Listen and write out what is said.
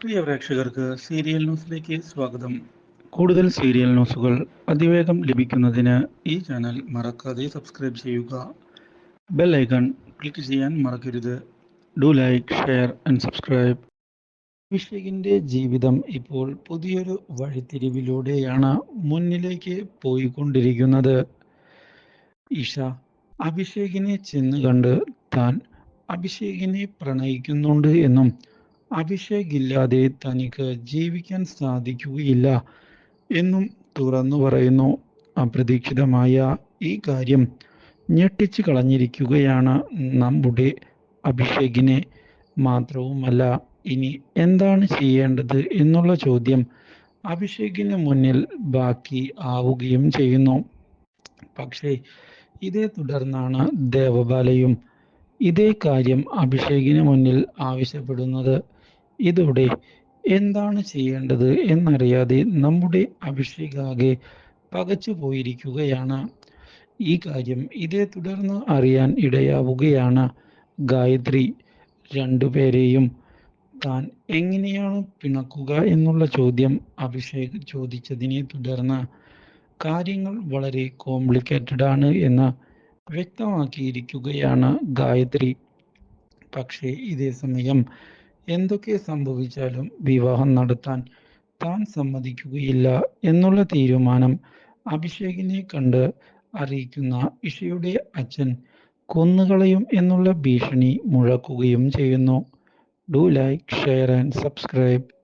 പ്രിയ പ്രേക്ഷകർക്ക് സീരിയൽ ന്യൂസിലേക്ക് സ്വാഗതം. കൂടുതൽ സീരിയൽ ന്യൂസുകൾ അതിവേഗം ലഭിക്കുന്നതിന് ഈ ചാനൽ മറക്കാതെ സബ്സ്ക്രൈബ് ചെയ്യുക. ബെൽ ഐക്കൺ ക്ലിക്ക് ചെയ്യാൻ മറക്കരുത്. Do like share and subscribe. അഭിഷേകിന്റെ ജീവിതം ഇപ്പോൾ പുതിയൊരു വഴിത്തിരിവിലൂടെയാണ് മുന്നിലേക്ക് പോയിക്കൊണ്ടിരിക്കുന്നത്. ഇഷ അഭിഷേകിനെ ചെന്ന് കണ്ട് താൻ അഭിഷേകിനെ പ്രണയിക്കുന്നുണ്ട് എന്നും അഭിഷേക് ഇല്ലാതെ തനിക്ക് ജീവിക്കാൻ സാധിക്കുകയില്ല എന്നും തുറന്നു പറയുന്നു. അപ്രതീക്ഷിതമായ ഈ കാര്യം ഞെട്ടിച്ചു കളഞ്ഞിരിക്കുകയാണ് നമ്മുടെ അഭിഷേകിനെ മാത്രവുമല്ല. ഇനി എന്താണ് ചെയ്യേണ്ടത് എന്നുള്ള ചോദ്യം അഭിഷേകിന് മുന്നിൽ ബാക്കി ആവുകയും ചെയ്യുന്നു. പക്ഷേ ഇതേ തുടർന്നാണ് ദേവബാലയും ഇതേ കാര്യം അഭിഷേകിന് മുന്നിൽ ആവശ്യപ്പെടുന്നത്. ഇതോടെ എന്താണ് ചെയ്യേണ്ടത് എന്നറിയാതെ നമ്മുടെ അഭിഷേകാകെ പകച്ചു പോയിരിക്കുകയാണ്. ഈ കാര്യം ഇതേ തുടർന്ന് അറിയാൻ ഇടയാവുകയാണ് ഗായത്രി. രണ്ടുപേരെയും താൻ എങ്ങനെയാണ് പിണക്കുക എന്നുള്ള ചോദ്യം അഭിഷേക് ചോദിച്ചതിനെ തുടർന്ന് കാര്യങ്ങൾ വളരെ കോംപ്ലിക്കേറ്റഡ് ആണ് എന്ന് വ്യക്തമാക്കിയിരിക്കുകയാണ് ഗായത്രി. പക്ഷേ ഇതേ സമയം എന്തൊക്കെ സംഭവിച്ചാലും വിവാഹം നടത്താൻ താൻ സമ്മതിക്കുകയില്ല എന്നുള്ള തീരുമാനം അഭിഷേകിനെ കണ്ട് അറിയിക്കുന്ന ഇഷയുടെ അച്ഛൻ കൊന്നുകളയും എന്നുള്ള ഭീഷണി മുഴക്കുകയും ചെയ്യുന്നു. Do like share and subscribe.